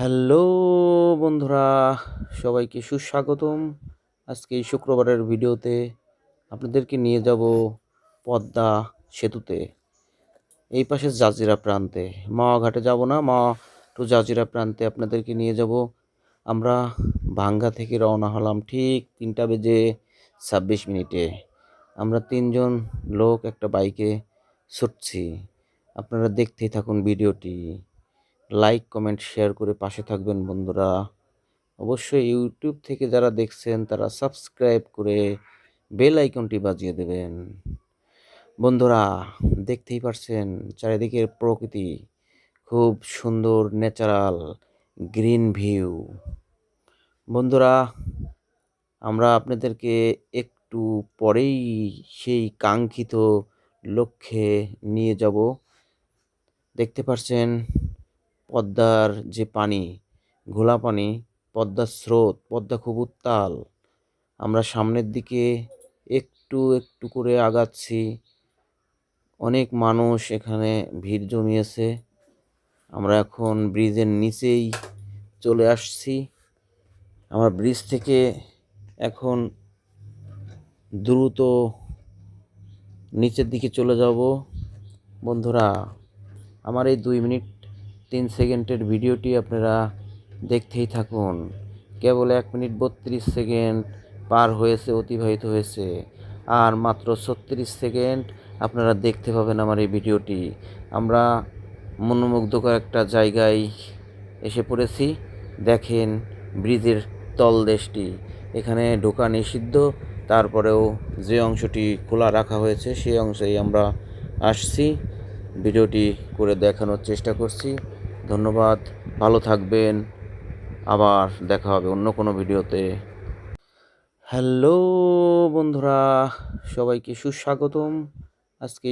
Hello বন্ধুরা, সবাইকে সুস্বাগতম। আজকে এই শুক্রবারের ভিডিওতে আপনাদেরকে নিয়ে যাব পদ্মা সেতুতে, এই পাশে জাজিরা প্রান্তে। মাওয়া ঘাটে যাব না, মা টু জাজিরা প্রান্তে আপনাদেরকে নিয়ে যাব। আমরা ভাঙ্গা থেকে রওনা হলাম ঠিক তিনটা বেজে ছাব্বিশ মিনিটে। আমরা তিনজন লোক একটা বাইকে ছুটছি। আপনারা দেখতেই থাকুন ভিডিওটি। লাইক কমেন্ট শেয়ার করে পাশে থাকবেন বন্ধুরা। অবশ্যই ইউটিউব থেকে যারা দেখছেন, তারা সাবস্ক্রাইব করে বেল আইকনটি বাজিয়ে দেবেন। বন্ধুরা, দেখতেই পারছেন চারিদিকের প্রকৃতি। খুব সুন্দর ন্যাচারাল গ্রিন ভিউ বন্ধুরা, আমরা আপনাদেরকে একটু পরেই সেই কাঙ্ক্ষিত লক্ষ্যে নিয়ে যাব। দেখতে পাচ্ছেন পদ্মার যে পানি, ঘোলা পানি, পদ্মার স্রোত, পদ্মা খুব উত্তাল। আমরা সামনের দিকে একটু একটু করে আগাচ্ছি। অনেক মানুষ এখানে ভিড় জমিয়েছে। আমরা এখন ব্রিজের নিচেই চলে আসছি। আমরা ব্রিজ থেকে এখন দ্রুত নিচের দিকে চলে যাব। বন্ধুরা, আমার এই দুই মিনিট তিন সেকেন্ডের ভিডিওটি আপনারা দেখতেই থাকুন। কেবল এক মিনিট বত্রিশ সেকেন্ড পার হয়েছে, অতিবাহিত হয়েছে। আর মাত্র ছত্রিশ সেকেন্ড আপনারা দেখতে পাবেন আমার এই ভিডিওটি। আমরা মনোমুগ্ধকর একটা জায়গায় এসে পড়েছি। দেখেন ব্রিজের তলদেশটি এখানে ঢোকা নিষিদ্ধ, তারপরেও যে অংশটি খোলা রাখা হয়েছে সেই অংশেই আমরা আসছি। ভিডিওটি করে দেখানোর চেষ্টা করছি। ধন্যবাদ ভালো থাকবেন আবার দেখা হবে অন্য কোনো ভিডিওতে। হ্যালো বন্ধুরা সবাইকে সুস্বাগতম। আজকে